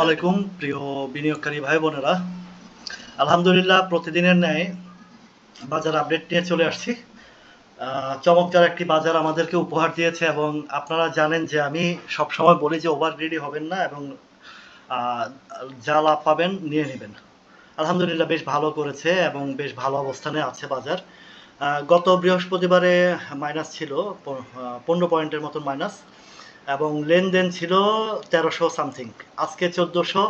আলাইকুম প্রিয় বিনিয়োগকারী ভাই বোনেরা। আলহামদুলিল্লাহ প্রতিদিনের ন্যায় বাজার আপডেট নিয়ে চলে আসছি। চমৎকার একটি বাজার আমাদেরকে উপহার দিয়েছে এবং আপনারা জানেন যে আমি সবসময় বলি যে ওভার গ্রিডি হবেন না এবং যা লাভ পাবেন নিয়ে নেবেন। আলহামদুলিল্লাহ বেশ ভালো করেছে এবং বেশ ভালো অবস্থানে আছে বাজার। গত বৃহস্পতিবারে মাইনাস ছিল পনেরো পয়েন্টের মতন মাইনাস। এবং লেনদেন ছিল তেরোশো সামথিং আজকে চোদ্দোশো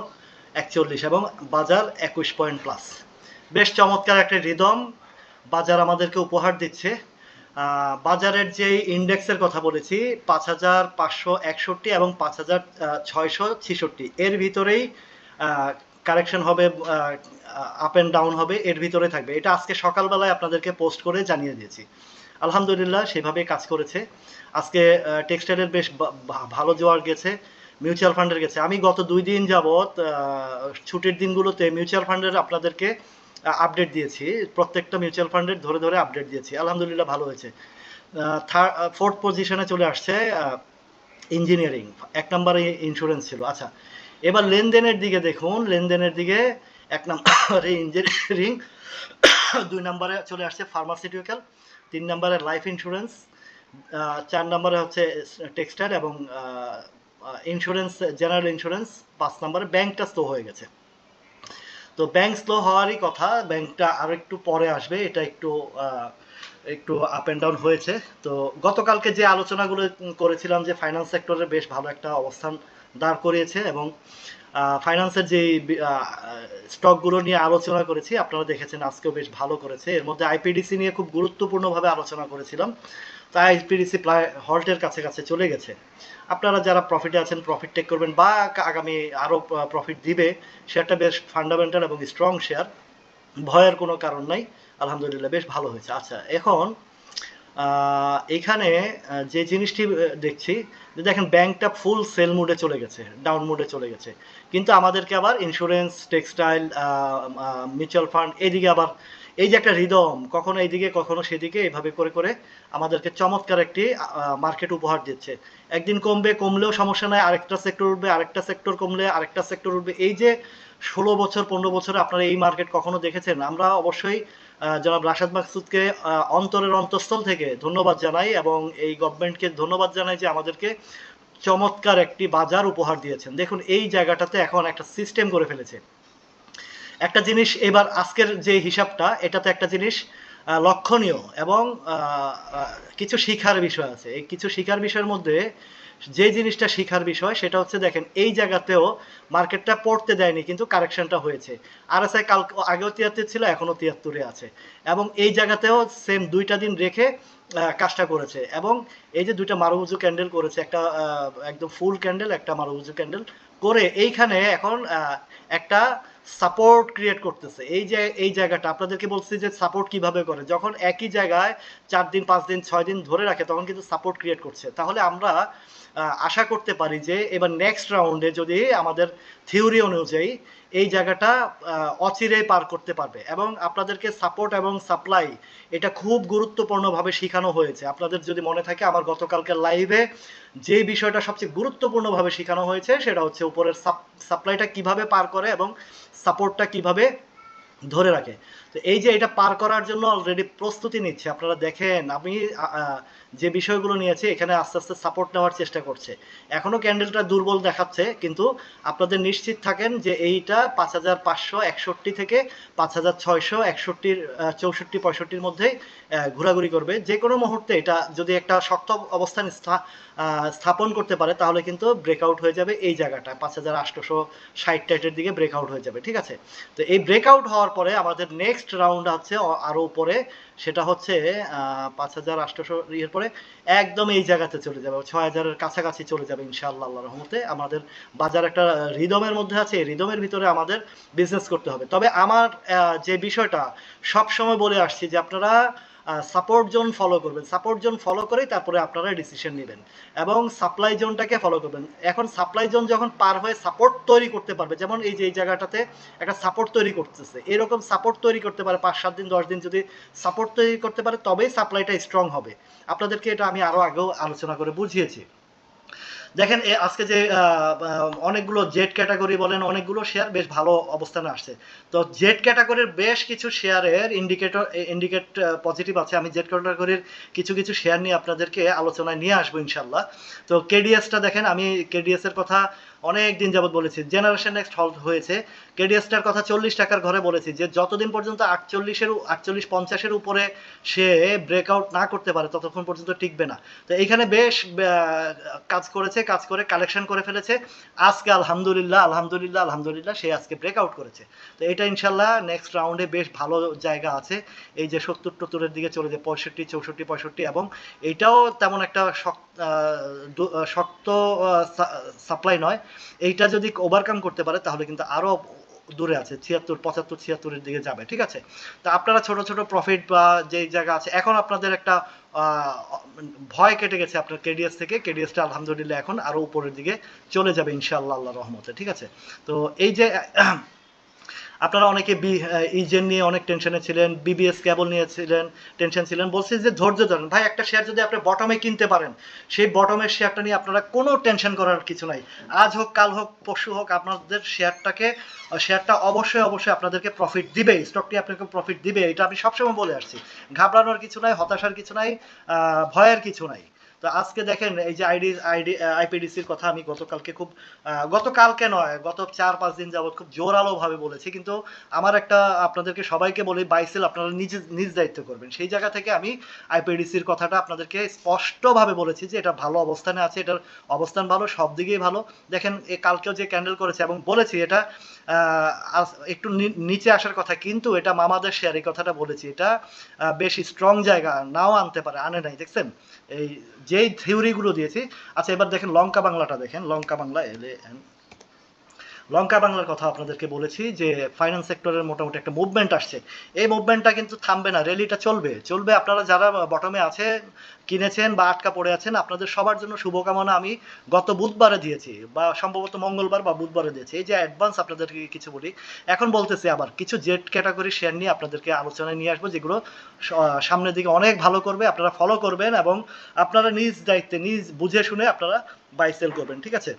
একচল্লিশ এবং বাজার একুশ পয়েন্ট প্লাস বেশ চমৎকার একটা রিদম বাজার আমাদেরকে উপহার দিচ্ছে। বাজারের যে ইন্ডেক্সের কথা বলেছি, পাঁচ হাজার পাঁচশো একষট্টি এবং পাঁচ হাজার ছয়শো ছিষট্টি। এর ভিতরেই কারেকশন হবে আপ অ্যান্ড ডাউন হবে, এর ভিতরে থাকবে। এটা আজকে সকালবেলায় আপনাদেরকে পোস্ট করে জানিয়ে দিয়েছি। আলহামদুলিল্লাহ সেভাবে কাজ করেছে। আজকে টেক্সটাইলের বেশ ভালো জোয়ার গেছে মিউচুয়াল ফান্ডের গেছে। আমি গত দুই দিন যাবৎ ছুটির দিনগুলোতে মিউচুয়াল ফান্ডের আপনাদেরকে আপডেট দিয়েছি। প্রত্যেকটা মিউচুয়াল ফান্ডের ধরে ধরে আপডেট দিয়েছি। আলহামদুলিল্লাহ ভালো হয়েছে। থার্ড ফোর্থ পজিশনে চলে আসছে ইঞ্জিনিয়ারিং এক নম্বরে ইন্স্যুরেন্স ছিল। আচ্ছা এবার লেনদেনের দিকে দেখুন। লেনদেনের দিকে এক নম্বরে ইঞ্জিনিয়ারিং দুই নম্বরে চলে আসছে ফার্মাসিউটিক্যাল তিন নম্বরে লাইফ ইন্স্যুরেন্স চার নম্বরে হচ্ছে টেক্সটাইল এবং ইন্স্যুরেন্স জেনারেল ইন্স্যুরেন্স পাঁচ নম্বরে ব্যাংকটা স্লো হয়ে গেছে। তো ব্যাংক স্লো হওয়ারই কথা ব্যাংকটা আরও একটু পরে আসবে, এটা একটু একটু আপ অ্যান্ড ডাউন হয়েছে। তো গতকালকে যে আলোচনাগুলো করেছিলাম যে ফাইন্যান্স সেক্টরে বেশ ভালো একটা অবস্থান দাঁড় করিয়েছে এবং ফাইন্যান্সের যে স্টকগুলো নিয়ে আলোচনা করেছি, আপনারা দেখেছেন আজকেও বেশ ভালো করেছে। এর মধ্যে আইপিডিসি নিয়ে খুব গুরুত্বপূর্ণভাবে আলোচনা করেছিলাম। তাই আইপিডিসি প্রায় হল্টের কাছে কাছে চলে গেছে। আপনারা যারা প্রফিটে আছেন প্রফিট টেক করবেন বা আগামী আরও প্রফিট দিবে সেটা বেশ ফান্ডামেন্টাল এবং স্ট্রং শেয়ার ভয়ের কোনো কারণ নাই। আলহামদুলিল্লাহ, বেশ ভালো হয়েছে। আচ্ছা এখন এখানে যে জিনিসটি দেখছি, যে দেখেন, ব্যাংকটা ফুল সেল মুডে চলে গেছে ডাউন মুডে চলে গেছে। কিন্তু আমাদেরকে আবার ইন্স্যুরেন্স টেক্সটাইল মিউচুয়াল ফান্ড এদিকে আবার এই যে একটা রিদম কখনো এইদিকে, কখনো সেদিকে এইভাবে করে করে আমাদেরকে চমৎকার একটি মার্কেট উপহার দিচ্ছে। একদিন কমবে, কমলেও সমস্যা নাই, আরেকটা সেক্টর উঠবে, আরেকটা সেক্টর কমলে আরেকটা সেক্টর উঠবে। এই যে ষোলো বছর, পনেরো বছরে আপনারা এই মার্কেট কখনো দেখেছেন? আমরা অবশ্যই জনাব রাশাদ মাকসুদকে অন্তরের অন্তঃস্থল থেকে ধন্যবাদ জানাই এবং এই গভর্নমেন্টকে ধন্যবাদ জানাই যে আমাদেরকে চমৎকার একটি বাজার উপহার দিয়েছেন। দেখুন, এই জায়গাটাতে এখন একটা সিস্টেম করে ফেলেছে। একটা জিনিস এবার আজকের যে হিসাবটা, এটাতে একটা জিনিস লক্ষণীয় এবং কিছু শিখার বিষয় আছে। এই কিছু শিখার বিষয়ের মধ্যে যে জিনিসটা শিখার বিষয়, সেটা হচ্ছে দেখেন, এই জায়গাতেও মার্কেটটা পড়তে দেয়নি, কিন্তু কারেকশনটা হয়েছে। আর এস আই কাল, আগেও তিয়াত্তর ছিল এখনও তিয়াত্তরে আছে। এবং এই জায়গাতেও সেম দুইটা দিন রেখে কাজটা করেছে। এবং এই যে দুইটা মারুবুজু ক্যান্ডেল করেছে, একটা একদম ফুল ক্যান্ডেল একটা মারুবুজু ক্যান্ডেল করে, এইখানে এখন একটা সাপোর্ট ক্রিয়েট করতেছে। এই যে, এই জায়গাটা, আপনাদেরকে বলছি যে সাপোর্ট কীভাবে করে? যখন একই জায়গায় চার দিন, পাঁচ দিন, ছয় দিন ধরে রাখে, তখন কিন্তু সাপোর্ট ক্রিয়েট করছে। তাহলে আমরা আশা করতে পারি যে এবার নেক্সট রাউন্ডে যদি আমাদের থিওরি অনুযায়ী এই জায়গাটা অচিরে পার করতে পারবে। এবং আপনাদেরকে সাপোর্ট এবং সাপ্লাই এটা খুব গুরুত্বপূর্ণভাবে শেখানো হয়েছে। আপনাদের যদি মনে থাকে, আমার গতকালকে লাইভে যে বিষয়টা সবচেয়ে গুরুত্বপূর্ণভাবে শেখানো হয়েছে, সেটা হচ্ছে উপরের সাপ সাপ্লাইটা কীভাবে পার করে এবং সাপোর্টটা কীভাবে ধরে রাখে। তো এই যে এটা পার করার জন্য অলরেডি প্রস্তুতি নিচ্ছে, আপনারা দেখেন, আমি যে বিষয়গুলো নিয়েছি, এখানে আস্তে আস্তে সাপোর্ট নেওয়ার চেষ্টা করছে। এখনও ক্যান্ডেলটা দুর্বল দেখাচ্ছে, কিন্তু আপনাদের নিশ্চিত থাকেন যে এইটা পাঁচ হাজার পাঁচশো একষট্টি থেকে পাঁচ হাজার ছয়শো একষট্টির চৌষট্টি, পঁয়ষট্টির মধ্যেই ঘোরাঘুরি করবে। যে কোনো মুহূর্তে এটা যদি একটা শক্ত অবস্থান স্থাপন করতে পারে, তাহলে কিন্তু ব্রেকআউট হয়ে যাবে এই জায়গাটা। পাঁচ হাজার আটশোশো ষাট টাইটের দিকে ব্রেকআউট হয়ে যাবে, ঠিক আছে? তো এই ব্রেকআউট হওয়ার পরে আমাদের নেক্সট রাউন্ড আছে আরও আরও উপরে। সেটা হচ্ছে পাঁচ হাজার আটশোশো ইয়ের পরে একদম এই জায়গাতে চলে যাবে ছয় হাজারের কাছাকাছি চলে যাবে ইনশাআল্লাহ আল্লাহ রহমতে। আমাদের বাজার একটা রিদমের মধ্যে আছে, এই রিদমের ভিতরে আমাদের বিজনেস করতে হবে। তবে আমার যে বিষয়টা সবসময় বলে আসছি যে আপনারা সাপোর্ট জোন ফলো করবেন। সাপোর্ট জোন ফলো করেই তারপরে আপনারা ডিসিশন নেবেন। এবং সাপ্লাই জোনটাকে ফলো করবেন। এখন সাপ্লাই জোন যখন পার হয়ে সাপোর্ট তৈরি করতে পারবে, যেমন এই যে এই জায়গাটাতে একটা সাপোর্ট তৈরি করতেছে, এরকম সাপোর্ট তৈরি করতে পারে পাঁচ, সাত দিন, দশ দিন যদি সাপোর্ট তৈরি করতে পারে, তবেই সাপ্লাইটা স্ট্রং হবে। আপনাদেরকে এটা আমি আরও আগেও আলোচনা করে বুঝিয়েছি। দেখেন আজকে যে অনেকগুলো জেড ক্যাটাগরি বলেন, অনেকগুলো শেয়ার বেশ ভালো অবস্থানে আসছে। তো জেড ক্যাটাগরির বেশ কিছু শেয়ারের ইন্ডিকেটর ইন্ডিকেট পজিটিভ আছে। আমি জেড ক্যাটাগরির কিছু কিছু শেয়ার নিয়ে আপনাদেরকে আলোচনায় নিয়ে আসব ইনশাল্লাহ তো কেডিএসটা দেখেন, আমি কেডিএস এর কথা অনেক দিন যাবত বলেছি জেনারেশন নেক্সট হল হয়েছে। কেডিএসটার কথা চল্লিশ টাকার ঘরে বলেছি যে, যতদিন পর্যন্ত আটচল্লিশের আটচল্লিশ পঞ্চাশের উপরে সে ব্রেকআউট না করতে পারে, ততক্ষণ পর্যন্ত টিকবে না। তো এইখানে বেশ কাজ করেছে, কাজ করে কালেকশন করে ফেলেছে। আজকে আলহামদুলিল্লাহ আলহামদুলিল্লাহ আলহামদুলিল্লাহ সে আজকে ব্রেকআউট করেছে। তো এটা ইনশাল্লাহ নেক্সট রাউন্ডে বেশ ভালো জায়গা আছে। এই যে সত্তর টত্তরের দিকে চলে যায় পঁয়ষট্টি, চৌষট্টি, পঁয়ষট্টি এবং এটাও তেমন একটা শক্ত শক্ত সাপ্লাই নয়। এইটা যদি ওভারকাম করতে পারে, তাহলে কিন্তু আরও দূরে আছে, ছিয়াত্তর, পঁচাত্তর, ছিয়াত্তরের দিকে যাবে, ঠিক আছে? তা আপনারা ছোট ছোট প্রফিট বা যে জায়গা আছে, এখন আপনাদের একটা ভয় কেটে গেছে আপনার কেডিএস থেকে। কেডিএসটা আলহামদুলিল্লাহ এখন আরও উপরের দিকে চলে যাবে, ইনশাআল্লাহ আল্লাহ রহমতে, ঠিক আছে? তো এই যে আপনারা অনেকে বি ইজেন নিয়ে অনেক টেনশনে ছিলেন বিবিএস কেবল নিয়েছিলেন টেনশন ছিলেন বলছি যে ধৈর্য ধরেন। ভাই, একটা শেয়ার যদি আপনি বটমে কিনতে পারেন, সেই বটমের শেয়ারটা নিয়ে আপনারা কোনো টেনশন করার কিছু নাই। আজ হোক, কাল হোক, পরশু হোক, আপনাদের শেয়ারটাকে শেয়ারটা অবশ্যই অবশ্যই আপনাদেরকে প্রফিট দিবে স্টকটি আপনাকে প্রফিট দিবে, এটা আমি সবসময় বলে আসছি। ঘাবড়ানোর কিছু নাই, হতাশার কিছু নাই ভয়ের কিছু নাই। তো আজকে দেখেন, এই যে আইডি আইডি আইপিডিসির কথা আমি গতকালকে খুব গতকালকে নয় গত চার, পাঁচ দিন যাবত খুব জোরালো ভাবে বলেছি, কিন্তু আমার একটা আপনাদেরকে সবাইকে বলি, বাইসেল আপনারা নিজে, নিজ দায়িত্ব করবেন। সেই জায়গা থেকে আমি আইপিডিসির কথাটা আপনাদেরকে স্পষ্টভাবে বলেছি যে এটা ভালো অবস্থানে আছে, এটার অবস্থান ভালো, সব দিকেই ভালো। দেখেন, এ কালকেও যে ক্যান্ডেল করেছে, এবং বলেছি এটা একটু নিচে আসার কথা, কিন্তু এটা মামাদের শেয়ার এই কথাটা বলেছি, এটা বেশ স্ট্রং জায়গা, নাও আনতে পারে, আনে নাই, দেখছেন? এই যেই থিওরিগুলো দিয়েছি আচ্ছা এবার দেখেন লঙ্কা বাংলাটা দেখেন লঙ্কা বাংলা এলে লঙ্কা বাংলার কথা আপনাদেরকে বলেছি যে ফাইন্যান্স সেক্টরের মোটামুটি একটা মুভমেন্ট আসছে। এই মুভমেন্টটা কিন্তু থামবে না র্যালিটা চলবে। চলবে আপনারা যারা বটমে আছে, কিনেছেন বা আটকা পড়ে আছেন, আপনাদের সবার জন্য শুভকামনা আমি গত বুধবারে দিয়েছি বা সম্ভবত মঙ্গলবার বা বুধবারে দিয়েছি। এই যে অ্যাডভান্স আপনাদেরকে কিছু বলি, এখন বলতেছি আবার, কিছু জেড ক্যাটাগরি শেয়ার নিয়ে আপনাদেরকে আলোচনায় নিয়ে আসব, যেগুলো সামনের দিকে অনেক ভালো করবে, আপনারা ফলো করবেন এবং আপনারা নিজ দায়িত্বে, নিজ বুঝে শুনে আপনারা বাই সেল করবেন, ঠিক আছে?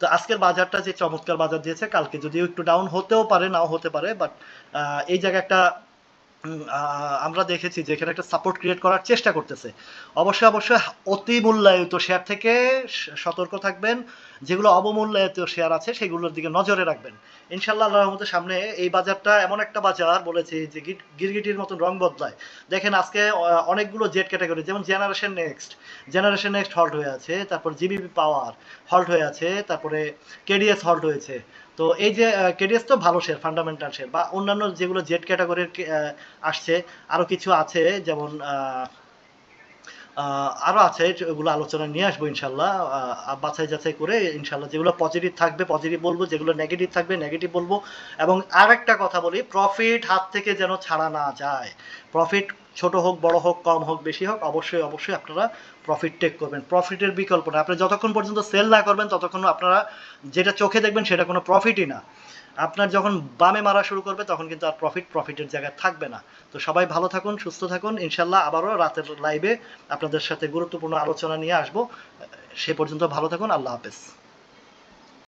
তো আজকের বাজারটা যে চমৎকার বাজার দিয়েছে, কালকে যদিও একটু ডাউন হতেও পারে, নাও হতে পারে বাট এই জায়গায় একটা আমরা দেখেছি যে এখানে একটা সাপোর্ট ক্রিয়েট করার চেষ্টা করতেছে। অবশ্যই অবশ্যই অতি মূল্যায়িত শেয়ার থেকে সতর্ক থাকবেন। যেগুলো অবমূল্যায়িত শেয়ার আছে, সেগুলোর দিকে নজরে রাখবেন। ইনশাল্লাহ আল্লাহর রহমতের সামনে এই বাজারটা এমন একটা বাজার বলেছি যে গিরগিটির মতন রং বদলায়। দেখেন, আজকে অনেকগুলো জেড ক্যাটাগরি যেমন generation next generation next halt হয়ে আছে, তারপর জিবিপি পাওয়ার হল্ট হয়ে আছে, তারপরে কেডিএস হল্ট হয়েছে। তো এই যে কেডিএস তো ভালো শেয়ার ফান্ডামেন্টাল শেয়ার বা অন্যান্য যেগুলো জেড ক্যাটাগরির আসছে আরও কিছু আছে যেমন আহ, আহ, আরও আছে ওগুলো আলোচনা নিয়ে আসব ইনশাল্লাহ বাছাই যাচাই করে ইনশাল্লাহ যেগুলো পজিটিভ থাকবে পজিটিভ বলব যেগুলো নেগেটিভ থাকবে নেগেটিভ বলব। এবং আর একটা কথা বলি প্রফিট হাত থেকে যেন ছাড়া না যায়। প্রফিট ছোট হোক, বড় হোক, কম হোক, বেশি হোক, অবশ্যই অবশ্যই আপনারা প্রফিট টেক করবেন। প্রফিটের বিকল্প না। আপনি যতক্ষণ পর্যন্ত সেল না করবেন, ততক্ষণ আপনারা যেটা চোখে দেখবেন সেটা কোনো প্রফিটই না। আপনার যখন বামে মারা শুরু করবে, তখন কিন্তু আর প্রফিট প্রফিটের জায়গায় থাকবে না। তো সবাই ভালো থাকুন, সুস্থ থাকুন। ইনশাল্লাহ আবারও রাতের লাইভে আপনাদের সাথে গুরুত্বপূর্ণ আলোচনা নিয়ে আসব। সে পর্যন্ত ভালো থাকুন। আল্লাহ হাফেজ।